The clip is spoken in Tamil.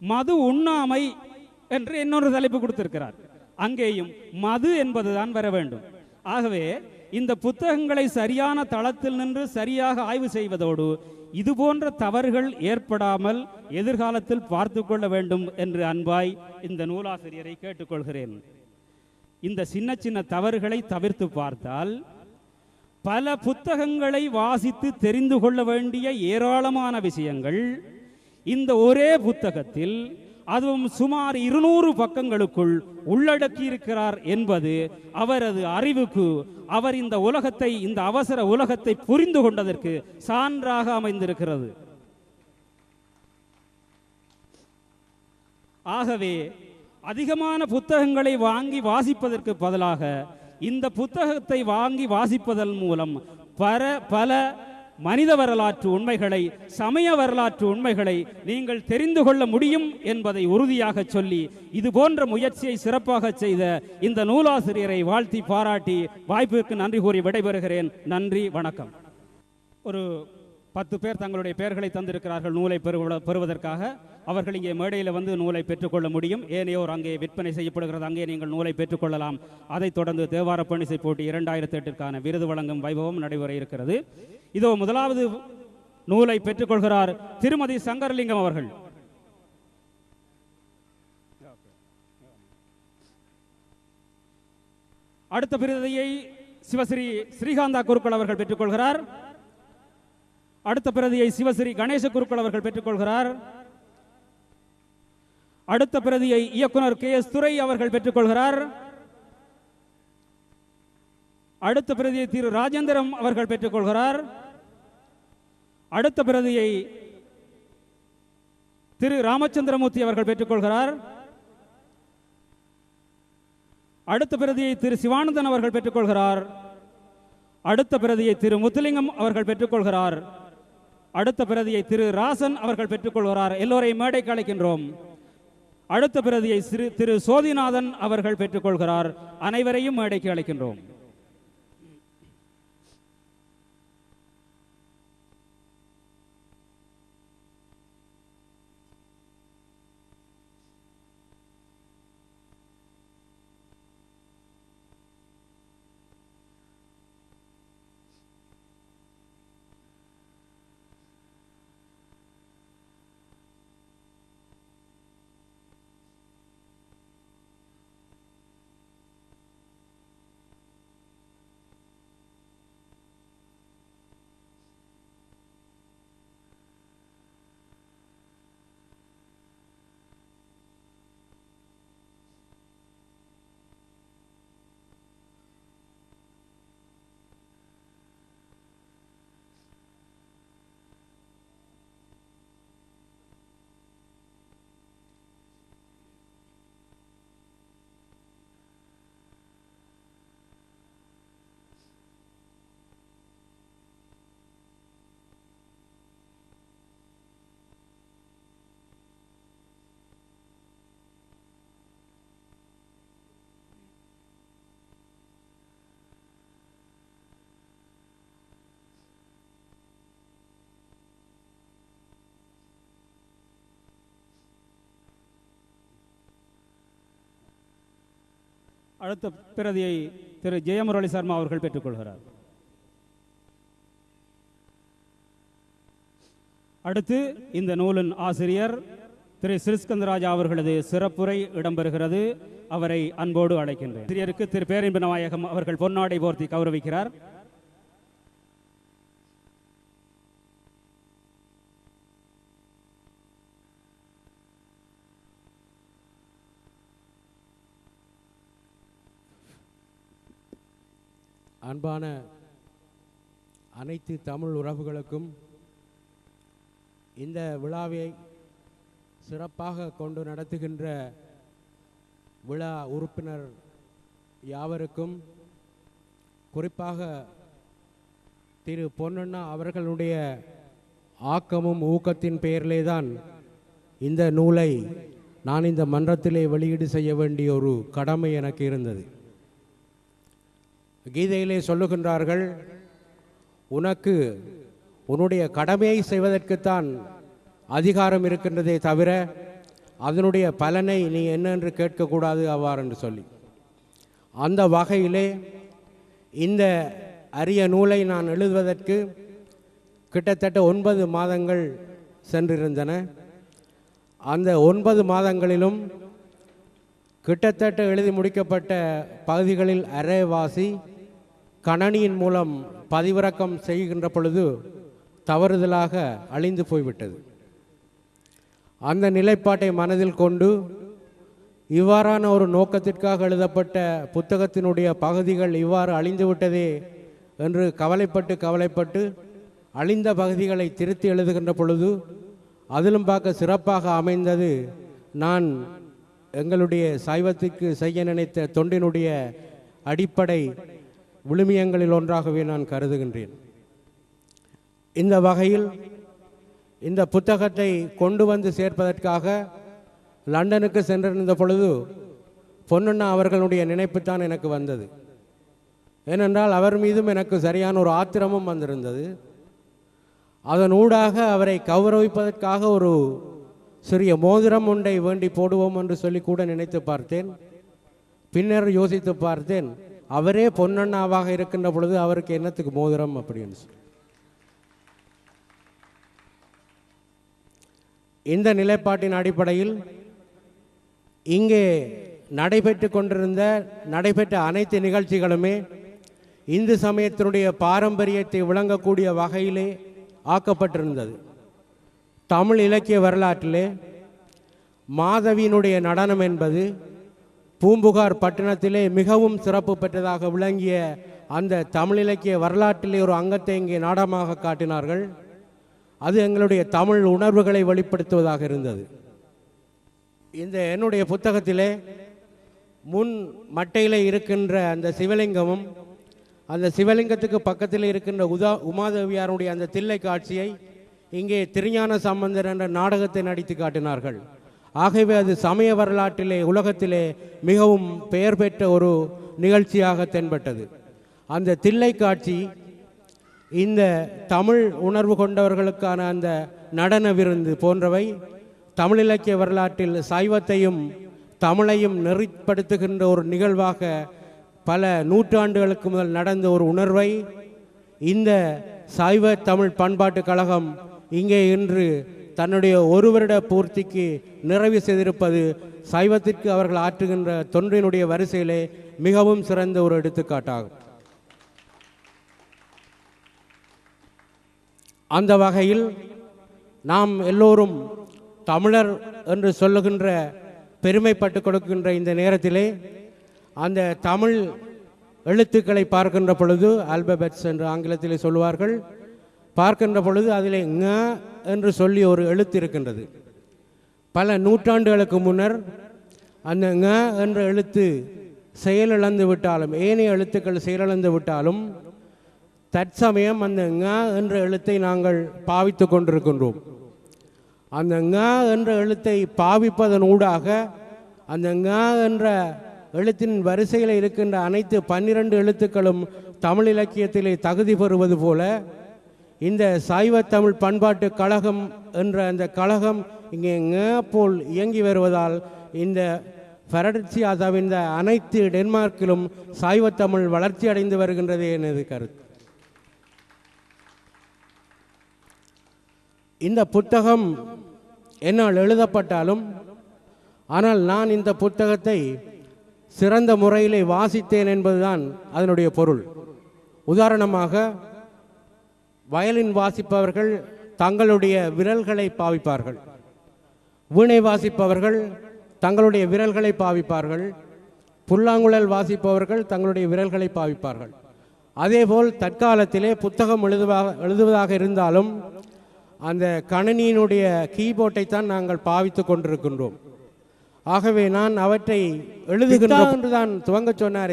மது உண்ணாமை என்று இன்னொரு தலைப்பு கொடுத்திருக்கிறார். அங்கேயும் மது என்பதுதான் வர வேண்டும். ஆகவே இந்த புத்தகங்களை சரியான தளத்தில் நின்று சரியாக ஆய்வு செய்வதோடு இது போன்ற தவறுகள் ஏற்படாமல் எதிர்காலத்தில் பார்த்து கொள்ள வேண்டும் என்று அன்பாய் இந்த நூலாசிரியரை கேட்டுக்கொள்கிறேன். இந்த சின்ன சின்ன தவறுகளை தவிர்த்து பார்த்தால் பல புத்தகங்களை வாசித்து தெரிந்து கொள்ள வேண்டிய ஏராளமான விஷயங்கள் இந்த ஒரே புத்தகத்தில் அதுவும் சுமார் இருநூறு பக்கங்களுக்குள் உள்ளடக்கி இருக்கிறார் என்பது அவரது அறிவுக்கு அவர் இந்த உலகத்தை இந்த அவசர உலகத்தை புரிந்து கொண்டதற்கு சான்றாக அமைந்திருக்கிறது. ஆகவே அதிகமான புத்தகங்களை வாங்கி வாசிப்பதற்கு பதிலாக இந்த புத்தகத்தை வாங்கி வாசிப்பதன் மூலம் பல பல மனித வரலாற்று உண்மைகளை சமய வரலாற்று உண்மைகளை நீங்கள் தெரிந்து கொள்ள முடியும் என்பதை உறுதியாக சொல்லி இது போன்ற முயற்சியை சிறப்பாக செய்த இந்த நூலாசிரியரை வாழ்த்தி பாராட்டி வாய்ப்பிற்கு நன்றி கூறி விடைபெறுகிறேன். நன்றி வணக்கம். ஒரு பத்து பேர் தங்களுடைய பெயர்களை தந்திருக்கிறார்கள் நூலை பெறு பெறுவதற்காக. அவர்கள் இங்கே மேடையில் வந்து நூலை பெற்றுக்கொள்ள முடியும். ஏனையோர் அங்கே விற்பனை செய்யப்படுகிறது. அங்கே நீங்கள் நூலை பெற்றுக்கொள்ளலாம். அதைத் தொடர்ந்து தேவார பணிசை போட்டி இரண்டாயிரத்தி எட்டிற்கான விருது வழங்கும் வைபவம் நடைபெற இருக்கிறது. இதோ முதலாவது நூலை பெற்றுக்கொள்கிறார் திருமதி சங்கரலிங்கம் அவர்கள். அடுத்த பிரதியை சிவஸ்ரீ ஸ்ரீகாந்தா குருக்கள் அவர்கள் பெற்றுக்கொள்கிறார். அடுத்த பிரதியை சிவஸ்ரீ கணேச குருக்கள் அவர்கள் பெற்றுக்கொள்கிறார். அடுத்த பிரதியை இயக்குனர் கே எஸ் துரை அவர்கள் பெற்றுக்கொள்கிறார். அடுத்த பிரதியை திரு ராஜேந்திரம் அவர்கள் பெற்றுக்கொள்கிறார். அடுத்த பிரதியை திரு ராமச்சந்திரமூர்த்தி அவர்கள் பெற்றுக்கொள்கிறார். அடுத்த பிரதியை திரு சிவானந்தன் அவர்கள் பெற்றுக்கொள்கிறார். அடுத்த பிரதியை திரு முத்துலிங்கம் அவர்கள் பெற்றுக்கொள்கிறார். அடுத்த பிரதியை திரு ராசன் அவர்கள் பெற்றுக்கொள்கிறார் எல்லோரையும் மேடைக்கு அழைக்கின்றோம். அடுத்த பிரதியை சிறு திரு சோதிநாதன் அவர்கள் பெற்றுக்கொள்கிறார். அனைவரையும் மேடைக்கு அழைக்கின்றோம். அடுத்த பிரதியை திரு ஜெயமுரளி சர்மா அவர்கள் பெற்றுக்கொள்கிறார். அடுத்து இந்த நூலின் ஆசிரியர் திரு சிறிஸ்கந்தராஜா அவர்களது சிறப்புரை இடம்பெறுகிறது. அவரை அன்போடு அழைக்கின்றேன். ஆசிரியருக்கு திரு பேரின்ப நாயகம் அவர்கள் பொன்னாடை போர்த்தி கௌரவிக்கிறார். அன்பான அனைத்து தமிழ் உறவுகளுக்கும் இந்த விழாவை சிறப்பாக கொண்டு நடத்துகின்ற விழா உறுப்பினர் யாவருக்கும் குறிப்பாக திரு பொன்னண்ணா அவர்களுடைய ஆக்கமும் ஊக்கத்தின் பெயரிலே தான் இந்த நூலை நான் இந்த மன்றத்திலே வெளியீடு செய்ய வேண்டிய ஒரு கடமை எனக்கு இருந்தது. கீதையிலே சொல்லுகின்றார்கள் உனக்கு உன்னுடைய கடமையை செய்வதற்குத்தான் அதிகாரம் இருக்கின்றதே தவிர அதனுடைய பலனை நீ என்னென்று கேட்கக்கூடாது அவ்வாறு என்று சொல்லி. அந்த வகையிலே இந்த அரிய நூலை நான் எழுதுவதற்கு கிட்டத்தட்ட ஒன்பது மாதங்கள் சென்றிருந்தன. அந்த ஒன்பது மாதங்களிலும் கிட்டத்தட்ட எழுதி முடிக்கப்பட்ட பகுதிகளில் அரைவாசி கணனியின் மூலம் பதிவிறக்கம் செய்கின்ற பொழுது தவறுதலாக அழிந்து போய்விட்டது. அந்த நிலைப்பாட்டை மனதில் கொண்டு இவ்வாறான ஒரு நோக்கத்திற்காக எழுதப்பட்ட புத்தகத்தினுடைய பகுதிகள் இவ்வாறு அழிந்துவிட்டதே என்று கவலைப்பட்டு கவலைப்பட்டு அழிந்த பகுதிகளை திருத்தி எழுதுகின்ற பொழுது அதிலும் பார்க்க சிறப்பாக அமைந்தது நான் எங்களுடைய சைவத்திற்கு செய்ய நினைத்த தொண்டினுடைய அடிப்படை விழுமியங்களில் ஒன்றாகவே நான் கருதுகின்றேன். இந்த வகையில் இந்த புத்தகத்தை கொண்டு வந்து சேர்ப்பதற்காக லண்டனுக்கு சென்றிருந்த பொழுது பொன்னண்ணா அவர்களுடைய நினைப்பு தான் எனக்கு வந்தது. ஏனென்றால் அவர் மீதும் எனக்கு சரியான ஒரு ஆத்திரமும் வந்திருந்தது. அதன் ஊடாக அவரை கௌரவிப்பதற்காக ஒரு சிறிய மோதிரம் ஒன்றை வேண்டி போடுவோம் என்று சொல்லி கூட நினைத்து பார்த்தேன். பின்னர் யோசித்து பார்த்தேன். அவரே பொன்னண்ணாவாக இருக்கின்ற பொழுது அவருக்கு என்னத்துக்கு மோதிரம் அப்படின்னு சொல்லி இந்த நிலைப்பாட்டின் அடிப்படையில் இங்கே நடைபெற்று கொண்டிருந்த நடைபெற்ற அனைத்து நிகழ்ச்சிகளுமே இந்து சமயத்தினுடைய பாரம்பரியத்தை விளங்கக்கூடிய வகையிலே ஆக்கப்பட்டிருந்தது. தமிழ் இலக்கிய வரலாற்றிலே மாதவியினுடைய நடனம் என்பது பூம்புகார் பட்டணத்திலே மிகவும் சிறப்பு பெற்றதாக விளங்கிய அந்த தமிழ் இலக்கிய வரலாற்றிலே ஒரு அங்கத்தை இங்கே நாடகமாக காட்டினார்கள். அது எங்களுடைய தமிழ் உணர்வுகளை வெளிப்படுத்துவதாக இருந்தது. இந்த என்னுடைய புத்தகத்திலே முன் மட்டையில் இருக்கின்ற அந்த சிவலிங்கமும் அந்த சிவலிங்கத்துக்கு பக்கத்தில் இருக்கின்ற உதா உமாதேவியாருடைய அந்த தில்லை காட்சியை இங்கே திருஞான சம்பந்தர் என்ற நாடகத்தை நடித்து காட்டினார்கள். ஆகவே அது சமய வரலாற்றிலே உலகத்திலே மிகவும் பெயர் பெற்ற ஒரு நிகழ்ச்சியாக தென்பட்டது. அந்த தில்லை காட்சி இந்த தமிழ் உணர்வு கொண்டவர்களுக்கான அந்த நடன விருந்து போன்றவை தமிழ் இலக்கிய வரலாற்றில் சைவத்தையும் தமிழையும் நெறிப்படுத்துகின்ற ஒரு நிகழ்வாக பல நூற்றாண்டுகளுக்கு முதல் நடந்த ஒரு உணர்வை இந்த சைவ தமிழ் பண்பாட்டு கழகம் இங்கே இன்று தன்னுடைய ஒரு வருட பூர்த்திக்கு நிறைவு செய்திருப்பது சைவத்திற்கு அவர்கள் ஆற்றுகின்ற தொன்றினுடைய வரிசையிலே மிகவும் சிறந்த ஒரு எடுத்துக்காட்டாகும். அந்த வகையில் நாம் எல்லோரும் தமிழர் என்று சொல்லுகின்ற பெருமைப்பட்டு கொடுக்கின்ற இந்த நேரத்திலே அந்த தமிழ் எழுத்துக்களை பார்க்கின்ற பொழுது ஆல்பபெட்ஸ் என்று ஆங்கிலத்திலே சொல்லுவார்கள். பார்க்கின்ற பொழுது அதிலே ங என்று சொல்லி ஒரு எழுத்து இருக்கின்றது. பல நூற்றாண்டுகளுக்கு முன்னர் அந்த ங என்ற எழுத்து செயலிழந்து விட்டாலும் ஏனைய எழுத்துக்கள் செயலிழந்து விட்டாலும் தற்சமயம் அந்த ங என்ற எழுத்தை நாங்கள் பாவித்து கொண்டிருக்கின்றோம். அந்த ங என்ற எழுத்தை பாவிப்பதன் ஊடாக அந்த ங என்ற எழுத்தின் வரிசையில் இருக்கின்ற அனைத்து பன்னிரண்டு எழுத்துக்களும் தமிழ் இலக்கியத்திலே தகுதி பெறுவது போல இந்த சைவ தமிழ் பண்பாட்டு கழகம் என்ற அந்த கழகம் இங்கே போல் இயங்கி வருவதால் இந்த ஃபரட்சியா இந்த அனைத்து டென்மார்க்கிலும் சைவ தமிழ் வளர்ச்சி அடைந்து வருகின்றது எனது கருத்து. இந்த புத்தகம் என்னால் எழுதப்பட்டாலும் ஆனால் நான் இந்த புத்தகத்தை சிறந்த முறையிலே வாசித்தேன் என்பதுதான் அதனுடைய பொருள். உதாரணமாக வயலின் வாசிப்பவர்கள் தங்களுடைய விரல்களை பாவிப்பார்கள். வீணை வாசிப்பவர்கள் தங்களுடைய விரல்களை பாவிப்பார்கள். புல்லாங்குழல் வாசிப்பவர்கள் தங்களுடைய விரல்களை பாவிப்பார்கள். அதேபோல் தற்காலத்திலே புத்தகம் எழுதுவதாக எழுதுவதாக இருந்தாலும் அந்த கணினியினுடைய கீபோர்டை தான் நாங்கள் பாவித்து கொண்டிருக்கின்றோம். ஆகவே நான் அவற்றை எழுதுகின்ற என்று தான் துவங்க சொன்னார்